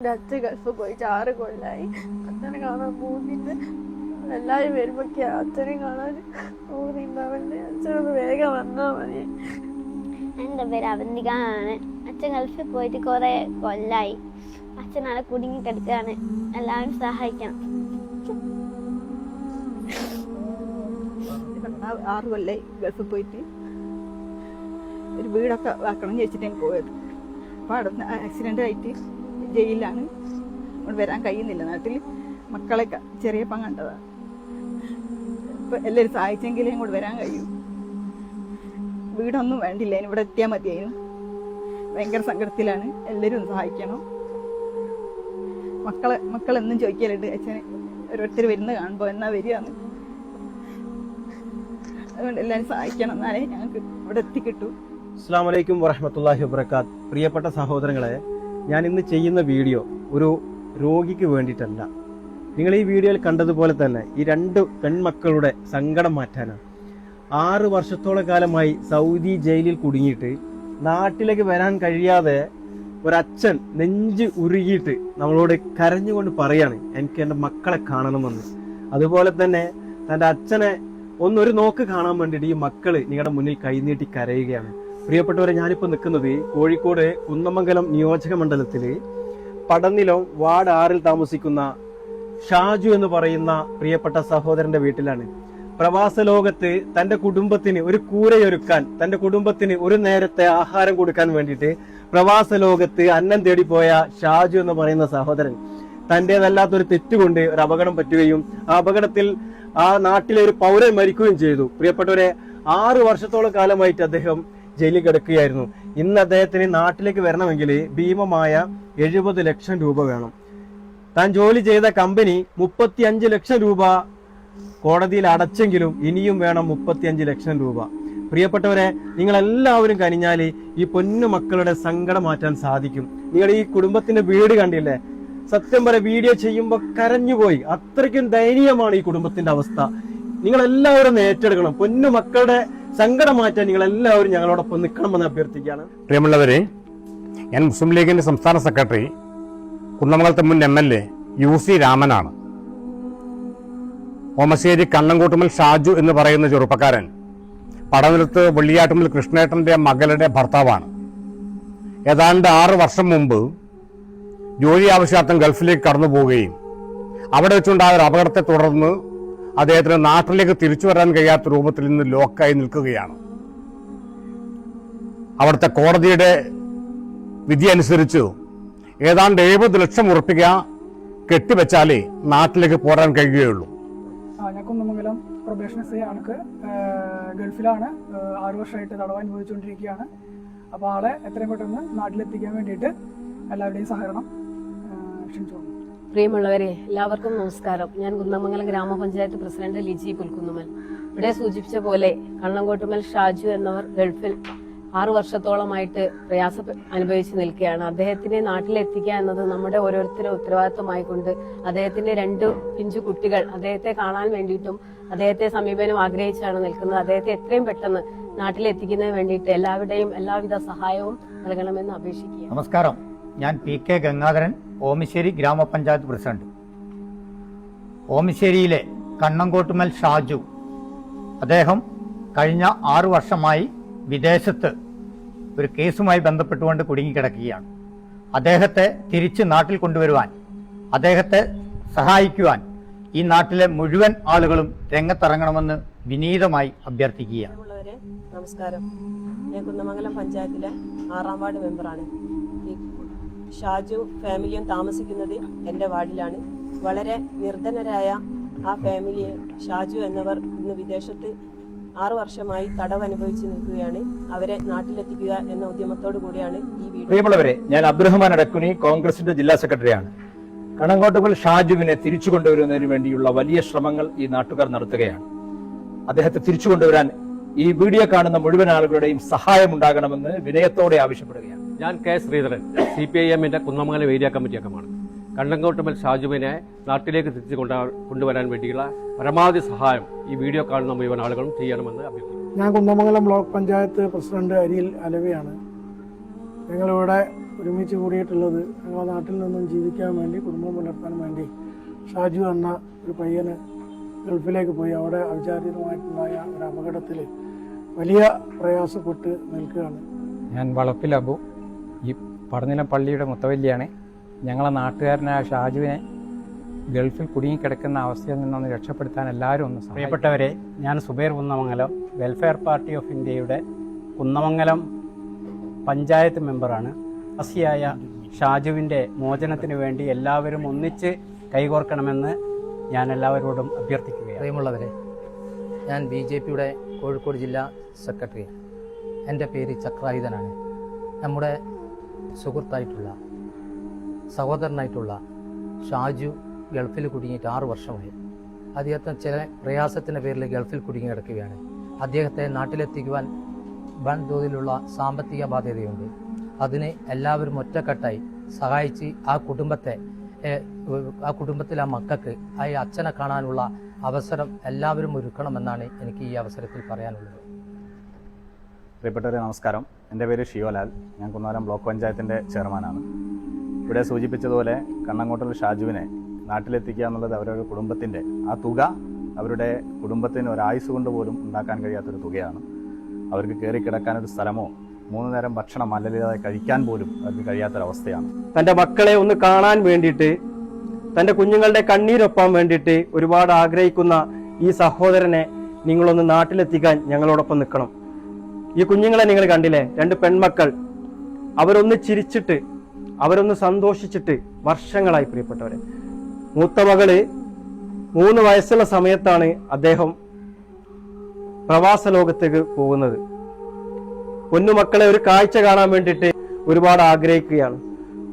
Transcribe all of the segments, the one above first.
എന്റെ അച്ഛൻ ഗൾഫ് പോയിട്ട് ആറ് കൊല്ലായി അച്ഛനെ കാണാൻ പോകുന്നില്ല എല്ലാവരും വരുമ്പോഴൊക്കെ അച്ഛനെ കാണാൻ പോകുന്നുണ്ടാവണ്ടേ അച്ഛനൊന്ന് വേഗം വന്നാൽ മതി. എന്റെ പേര്? അവന്തിക ആണ് അച്ഛൻ ഗൾഫിൽ പോയിട്ട് കുറേ കൊല്ലായി. അച്ഛൻ അവിടെ കുടുങ്ങി കിടക്കുകയാണ് എല്ലാവരും സഹായിക്കണം. ആറ് കൊല്ലായി ഗൾഫിൽ പോയിട്ട്. ഒരു വീടൊക്കെ ആക്കണം എന്ന് വെച്ചിട്ടാണ് പോയത്. അപ്പോൾ അവിടെ ആക്സിഡന്റ് ആയിട്ട് ജയിലിലാണ്. അവിടെ വരാൻ കഴിയുന്നില്ല. നാട്ടിൽ മക്കളെ ചെറിയപ്പം കണ്ടതാണ് ഇപ്പം എല്ലാവരും സഹായിച്ചെങ്കിലേ ഇങ്ങോട്ട് വരാൻ കഴിയൂ. വീടൊന്നും വേണ്ടില്ല. ഇവിടെ എത്തിയാൽ മതിയായിരുന്നു. ഭയങ്കര സങ്കടത്തിലാണ്. എല്ലാവരും സഹായിക്കണം. മക്കളെ മക്കളെന്നും ചോദിക്കലുണ്ട്. അച്ഛന് ഓരോരുത്തർ വരുന്ന കാണുമ്പോൾ എന്നാ വരികയാണ് അതുകൊണ്ട് എല്ലാവരും സഹായിക്കണം. എന്നാലേ ഞങ്ങൾക്ക് ഇവിടെ എത്തിക്കിട്ടൂ. അസ്സാം വലൈക്കും വറഹമത്തല്ലാഹി വബർക്കാത്ത് പ്രിയപ്പെട്ട സഹോദരങ്ങളെ ഞാൻ ഇന്ന് ചെയ്യുന്ന വീഡിയോ ഒരു രോഗിക്ക് വേണ്ടിയിട്ടല്ല. നിങ്ങൾ ഈ വീഡിയോയിൽ കണ്ടതുപോലെ തന്നെ ഈ രണ്ട് പെൺമക്കളുടെ സങ്കടം മാറ്റാനാണ്. ആറ് വർഷത്തോളം കാലമായി സൗദി ജയിലിൽ കുടുങ്ങിയിട്ട് നാട്ടിലേക്ക് വരാൻ കഴിയാതെ ഒരച്ഛൻ നെഞ്ച് ഉരുകിയിട്ട് നമ്മളോട് കരഞ്ഞുകൊണ്ട് പറയാണ് എനിക്ക് എന്റെ മക്കളെ കാണണമെന്ന്. അതുപോലെ തന്നെ തന്റെ അച്ഛനെ ഒന്നൊരു നോക്ക് കാണാൻ വേണ്ടിയിട്ട് ഈ മക്കൾ നിങ്ങളുടെ മുന്നിൽ കൈനീട്ടി കരയുകയാണ്. പ്രിയപ്പെട്ടവരെ ഞാനിപ്പോൾ നിൽക്കുന്നത് കോഴിക്കോട് കുന്നമംഗലം നിയോജക മണ്ഡലത്തിൽ പടനിലം വാർഡ് ആറിൽ താമസിക്കുന്ന ഷാജു എന്ന് പറയുന്ന പ്രിയപ്പെട്ട സഹോദരന്റെ വീട്ടിലാണ്. പ്രവാസ ലോകത്ത് തന്റെ കുടുംബത്തിന് ഒരു കൂരയൊരുക്കാൻ തന്റെ കുടുംബത്തിന് ഒരു നേരത്തെ ആഹാരം കൊടുക്കാൻ വേണ്ടിയിട്ട് പ്രവാസ ലോകത്ത് അന്നം തേടിപ്പോയ ഷാജു എന്ന് പറയുന്ന സഹോദരൻ. തന്റേതല്ലാത്തൊരു തെറ്റുകൊണ്ട് ഒരു അപകടം പറ്റുകയും ആ അപകടത്തിൽ ആ നാട്ടിലെ ഒരു പൗരൻ മരിക്കുകയും ചെയ്തു. പ്രിയപ്പെട്ടവരെ ആറ് വർഷത്തോളം കാലമായിട്ട് അദ്ദേഹം ജയിലിൽ കിടക്കുകയായിരുന്നു. ഇന്ന് അദ്ദേഹത്തിന് നാട്ടിലേക്ക് വരണമെങ്കിൽ ഭീമമായ എഴുപത് ലക്ഷം രൂപ വേണം. താൻ ജോലി ചെയ്ത കമ്പനി മുപ്പത്തിയഞ്ച് ലക്ഷം രൂപ കോടതിയിൽ അടച്ചെങ്കിലും ഇനിയും വേണം മുപ്പത്തിയഞ്ച് ലക്ഷം രൂപ. പ്രിയപ്പെട്ടവരെ നിങ്ങൾ എല്ലാവരും കനിഞ്ഞാൽ ഈ പൊന്നു മക്കളുടെ സങ്കടം മാറ്റാൻ സാധിക്കും. നിങ്ങൾ ഈ കുടുംബത്തിന്റെ വീട് കണ്ടില്ലേ? സത്യം പറ വീഡിയോ ചെയ്യുമ്പോൾ കരഞ്ഞുപോയി. അത്രയ്ക്കും ദയനീയമാണ് ഈ കുടുംബത്തിന്റെ അവസ്ഥ. നിങ്ങൾ എല്ലാവരും ഏറ്റെടുക്കണം പൊന്നു മക്കളുടെ സങ്കടം മാറ്റാൻ നിങ്ങൾ എല്ലാവരും ഞങ്ങളോടൊപ്പം നിൽക്കണമെന്ന് അഭ്യർത്ഥിക്കുകയാണ്. പ്രിയമുള്ളവരെ ഞാൻ മുസ്ലിം ലീഗിന്റെ സംസ്ഥാന സെക്രട്ടറി കുന്നമംഗലത്തെ മുൻ M L A U C രാമനാണ്. Omassery Kannankoottumal Shaju എന്ന് പറയുന്ന ചെറുപ്പക്കാരൻ പടനിലത്ത് വെള്ളിയാട്ടുമൽ കൃഷ്ണേട്ടന്റെ മകളുടെ ഭർത്താവാണ്. ഏതാണ്ട് ആറ് വർഷം മുമ്പ് ജോലി ആവശ്യാർത്ഥം ഗൾഫിലേക്ക് കടന്നു പോവുകയും അവിടെ വെച്ചുണ്ടായ ഒരു അപകടത്തെ തുടർന്ന് അദ്ദേഹത്തിന് നാട്ടിലേക്ക് തിരിച്ചു വരാൻ കഴിയാത്ത രൂപത്തിൽ നിന്ന് ലോക്കായി നിൽക്കുകയാണ്. അവിടുത്തെ കോടതിയുടെ വിധി അനുസരിച്ച് ഏതാണ്ട് എഴുപത് ലക്ഷം ഉറപ്പിക്ക കെട്ടിവെച്ചാലേ നാട്ടിലേക്ക് പോരാൻ കഴിയുകയുള്ളൂ. ഞാൻ ഗൾഫിലാണ് ആറു വർഷമായിട്ട് തടവാൻ അനുഭവിച്ചുകൊണ്ടിരിക്കുകയാണ്. അപ്പോൾ ആളെ എത്രയും പെട്ടെന്ന് നാട്ടിലെത്തിക്കാൻ വേണ്ടിയിട്ട് എല്ലാവരുടെയും സഹകരണം ക്ഷണിച്ചു പ്രിയമുള്ളവരെ എല്ലാവർക്കും നമസ്കാരം. ഞാൻ കുന്നമംഗലം ഗ്രാമപഞ്ചായത്ത് പ്രസിഡന്റ് ലിജി പുൽക്കുന്നുമൽ. ഇവിടെ സൂചിപ്പിച്ച പോലെ കണ്ണങ്കോട്ടുമൽ ഷാജു എന്നവർ ഗൾഫിൽ ആറു വർഷത്തോളമായിട്ട് പ്രയാസം അനുഭവിച്ചു നിൽക്കുകയാണ്. അദ്ദേഹത്തിനെ നാട്ടിലെത്തിക്കുക എന്നത് നമ്മുടെ ഓരോരുത്തരുടെ ഉത്തരവാദിത്വമായിക്കൊണ്ട് അദ്ദേഹത്തിന്റെ രണ്ട് പിഞ്ചു കുട്ടികൾ അദ്ദേഹത്തെ കാണാൻ വേണ്ടിയിട്ടും അദ്ദേഹത്തെ സമീപനം ആഗ്രഹിച്ചാണ് നിൽക്കുന്നത്. അദ്ദേഹത്തെ എത്രയും പെട്ടെന്ന് നാട്ടിലെത്തിക്കുന്നതിന് വേണ്ടിയിട്ട് എല്ലാവരുടെയും എല്ലാവിധ സഹായവും നൽകണമെന്ന് അപേക്ഷിക്കുക നമസ്കാരം. ഞാൻ പി കെ ഗംഗാധരൻ. ഓമിശ്ശേരി ഗ്രാമപഞ്ചായത്ത് പ്രസിഡന്റ്. ഓമിശ്ശേരിയിലെ കണ്ണങ്കോട്ടുമൽ ഷാജു അദ്ദേഹം കഴിഞ്ഞ ആറു വർഷമായി വിദേശത്ത് ഒരു കേസുമായി ബന്ധപ്പെട്ടുകൊണ്ട് കുടുങ്ങിക്കിടക്കുകയാണ്. അദ്ദേഹത്തെ തിരിച്ച് നാട്ടിൽ കൊണ്ടുവരുവാൻ അദ്ദേഹത്തെ സഹായിക്കുവാൻ ഈ നാട്ടിലെ മുഴുവൻ ആളുകളും രംഗത്തിറങ്ങണമെന്ന് വിനീതമായി അഭ്യർത്ഥിക്കുകയാണ്. നമസ്കാരം. ഞാൻ കുന്നമംഗലം പഞ്ചായത്തിലെ ആറാം വാർഡ് മെമ്പറാണ്. ഷാജു ഫാമിലിയും താമസിക്കുന്നത് എന്റെ വാർഡിലാണ്. വളരെ നിർധനരായ ആ ഫാമിലിയെ ഷാജു എന്നവർ ഇന്ന് വിദേശത്ത് ആറു വർഷമായി തടവ് അനുഭവിച്ചു നിൽക്കുകയാണ്. അവരെ നാട്ടിലെത്തിക്കുക എന്ന ഉദ്യമത്തോടു കൂടിയാണ് ഈ പ്രിയമുള്ളവരെ ഞാൻ അബ്ദുറഹ്മാൻ അടക്കുനി കോൺഗ്രസിന്റെ ജില്ലാ സെക്രട്ടറിയാണ്. കണങ്കോട്ടുകൾ ഷാജുവിനെ തിരിച്ചു കൊണ്ടുവരുന്നതിന് വേണ്ടിയുള്ള വലിയ ശ്രമങ്ങൾ ഈ നാട്ടുകാർ നടത്തുകയാണ്. അദ്ദേഹത്തെ തിരിച്ചു കൊണ്ടുവരാൻ ഈ വീഡിയോ കാണുന്ന മുഴുവൻ ആളുകളുടെയും സഹായം ഉണ്ടാകണമെന്ന് വിനയത്തോടെ ആവശ്യപ്പെടുകയാണ്. ഞാൻ K Sreedharan C P I എമ്മിന്റെ കുന്നമംഗലം ഏരിയ കമ്മിറ്റി അംഗമാണ്. കണ്ണങ്കോട്ടുമൽ ഷാജുവിനെ നാട്ടിലേക്ക് തിരിച്ചു കൊണ്ടാ കൊണ്ടുവരാൻ വേണ്ടിയുള്ള പരമാവധി സഹായം ഈ വീഡിയോ കാണുന്ന മുഴുവൻ ആളുകളും ചെയ്യണമെന്ന് അഭ്യർത്ഥിക്കുന്നു. ഞാൻ കുന്നമംഗലം ബ്ലോക്ക് പഞ്ചായത്ത് പ്രസിഡന്റ് അരിയിൽ അലവിയാണ്. ഞങ്ങളിവിടെ ഒരുമിച്ച് കൂടിയിട്ടുള്ളത് ഞങ്ങളുടെ നാട്ടിൽ നിന്നും ജീവിക്കാൻ വേണ്ടി കുടുംബം പുലർത്താൻ വേണ്ടി ഷാജു എന്ന ഒരു പയ്യന് ഗൾഫിലേക്ക് പോയി. അവിടെ അവിചാരിതമായിട്ടുണ്ടായ ഒരു അപകടത്തിൽ വലിയ പ്രയാസപ്പെട്ട് നിൽക്കുകയാണ്. ഞാൻ വളപ്പിൽ അബു. ഈ പടനിലം പള്ളിയുടെ മുത്തവല്ലിയാണ്. ഞങ്ങളെ നാട്ടുകാരനായ ഷാജുവിനെ ഗൾഫിൽ കുടുങ്ങിക്കിടക്കുന്ന അവസ്ഥയിൽ നിന്നൊന്ന് രക്ഷപ്പെടുത്താൻ എല്ലാവരും ഒന്ന്. പ്രിയപ്പെട്ടവരെ ഞാൻ Zubair Kunnamangalam welfare party of ഇന്ത്യയുടെ കുന്നമംഗലം പഞ്ചായത്ത് മെമ്പറാണ്. അസിയായ ഷാജുവിന്റെ മോചനത്തിന് വേണ്ടി എല്ലാവരും ഒന്നിച്ച് കൈകോർക്കണമെന്ന് ഞാൻ എല്ലാവരോടും അഭ്യർത്ഥിക്കുകയാണ്. പ്രിയമുള്ളവരെ ഞാൻ ബി ജെ പിയുടെ കോഴിക്കോട് ജില്ലാ സെക്രട്ടറി. എന്റെ പേര് ചക്രായുധനാണ്. നമ്മുടെ സുഹൃത്തായിട്ടുള്ള സഹോദരനായിട്ടുള്ള ഷാജു ഗൾഫിൽ കുടുങ്ങിയിട്ട് ആറു വർഷമായി. അദ്ദേഹത്തിന് ചില പ്രയാസത്തിന്റെ പേരിൽ ഗൾഫിൽ കുടുങ്ങി കിടക്കുകയാണ് അദ്ദേഹത്തെ നാട്ടിലെത്തിക്കുവാൻ വൻ തോതിലുള്ള സാമ്പത്തിക ബാധ്യതയുണ്ട്. അതിനെ എല്ലാവരും ഒറ്റക്കെട്ടായി സഹായിച്ച് ആ കുടുംബത്തെ ആ കുടുംബത്തിലെ ആ മക്കൾക്ക് ആ അച്ഛനെ കാണാനുള്ള അവസരം എല്ലാവരും ഒരുക്കണമെന്നാണ് എനിക്ക് ഈ അവസരത്തിൽ പറയാനുള്ളത്. പ്രിയപ്പെട്ടവരെ നമസ്കാരം. എന്റെ പേര് ഷിയോലാൽ. ഞാൻ കുന്നാലം ബ്ലോക്ക് പഞ്ചായത്തിന്റെ ചെയർമാനാണ്. ഇവിടെ സൂചിപ്പിച്ചതുപോലെ കണ്ണങ്കോട്ടൽ ഷാജുവിനെ നാട്ടിലെത്തിക്കുക എന്നുള്ളത് അവരുടെ കുടുംബത്തിന്റെ ആ തുക അവരുടെ കുടുംബത്തിന് ഒരായുസ് കൊണ്ട് പോലും ഉണ്ടാക്കാൻ കഴിയാത്തൊരു തുകയാണ്. അവർക്ക് കയറി കിടക്കാൻ ഒരു സ്ഥലമോ മൂന്ന് നേരം ഭക്ഷണം അല്ലല്ലാതെ കഴിക്കാൻ പോലും അവർക്ക് കഴിയാത്തൊരവസ്ഥയാണ് തന്റെ മക്കളെ ഒന്ന് കാണാൻ വേണ്ടിയിട്ട് തന്റെ കുഞ്ഞുങ്ങളുടെ കണ്ണീരൊപ്പാൻ വേണ്ടിയിട്ട് ഒരുപാട് ആഗ്രഹിക്കുന്ന ഈ സഹോദരനെ നിങ്ങളൊന്ന് നാട്ടിലെത്തിക്കാൻ ഞങ്ങളോടൊപ്പം നിൽക്കണം. ഈ കുഞ്ഞുങ്ങളെ നിങ്ങൾ കണ്ടില്ലേ? രണ്ട് പെൺമക്കൾ. അവരൊന്ന് ചിരിച്ചിട്ട് അവരൊന്ന് സന്തോഷിച്ചിട്ട് വർഷങ്ങളായി പ്രിയപ്പെട്ടവരെ. മൂത്ത മകൾ മൂന്ന് വയസ്സുള്ള സമയത്താണ് അദ്ദേഹം പ്രവാസ ലോകത്തേക്ക് പോകുന്നത്. പൊന്നുമക്കളെ ഒരു കാഴ്ച കാണാൻ വേണ്ടിയിട്ട് ഒരുപാട് ആഗ്രഹിക്കുകയാണ്.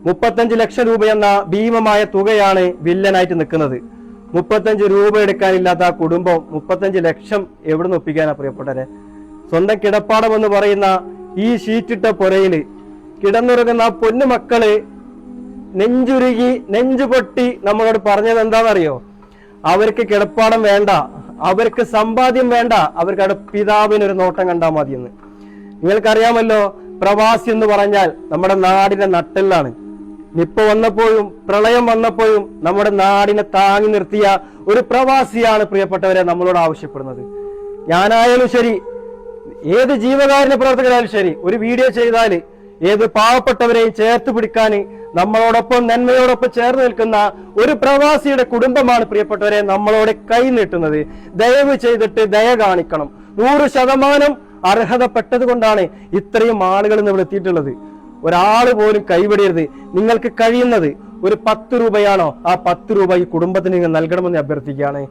മുപ്പത്തഞ്ച് ലക്ഷം രൂപ എന്ന ഭീമമായ തുകയാണ് വില്ലനായിട്ട് നിൽക്കുന്നത്. മുപ്പത്തഞ്ച് രൂപ എടുക്കാനില്ലാത്ത ആ കുടുംബം മുപ്പത്തഞ്ച് ലക്ഷം എവിടെ നിന്ന് ഒപ്പിക്കാനാ പ്രിയപ്പെട്ടവരെ? സ്വന്തം കിടപ്പാടം എന്ന് പറയുന്ന ഈ ഷീറ്റിട്ട പുരയിൽ കിടന്നുറങ്ങുന്ന പൊന്നുമക്കൾ നെഞ്ചുരുകി നെഞ്ചുപൊട്ടി നമ്മളോട് പറഞ്ഞത് എന്താണെന്നറിയോ? അവർക്ക് കിടപ്പാടം വേണ്ട അവർക്ക് സമ്പാദ്യം വേണ്ട അവർക്ക് അവിടെ പിതാവിനൊരു നോട്ടം കണ്ടാൽ മതിയെന്ന്. നിങ്ങൾക്കറിയാമല്ലോ പ്രവാസി എന്ന് പറഞ്ഞാൽ നമ്മുടെ നാടിന്റെ നട്ടെല്ലാണ്. നിപ്പ വന്നപ്പോഴും പ്രളയം വന്നപ്പോഴും നമ്മുടെ നാടിനെ താങ്ങി നിർത്തിയ ഒരു പ്രവാസിയാണ് പ്രിയപ്പെട്ടവരെ നമ്മളോട് ആവശ്യപ്പെടുന്നത്. ഞാനായാലും ശരി ഏത് ജീവകാരുണ്യ പ്രവർത്തകരായാലും ശരി ഒരു വീഡിയോ ചെയ്താൽ ഏത് പാവപ്പെട്ടവരെയും ചേർത്ത് പിടിക്കാൻ നമ്മളോടൊപ്പം നന്മയോടൊപ്പം ചേർന്ന് നിൽക്കുന്ന ഒരു പ്രവാസിയുടെ കുടുംബമാണ് പ്രിയപ്പെട്ടവരെ നമ്മളോട് കൈ നീട്ടുന്നത്. ദയവ് ചെയ്തിട്ട് ദയ കാണിക്കണം. നൂറ് ശതമാനം അർഹതപ്പെട്ടത് കൊണ്ടാണ് ഇത്രയും ആളുകൾ നമ്മൾ എത്തിയിട്ടുള്ളത്. ഒരാൾ പോലും കൈവിടരുത്. നിങ്ങൾക്ക് കഴിയുന്നത് ഒരു പത്ത് രൂപയാണോ? ആ പത്ത് രൂപ ഈ കുടുംബത്തിന് നിങ്ങൾ നൽകണമെന്ന് അഭ്യർത്ഥിക്കുകയാണ്.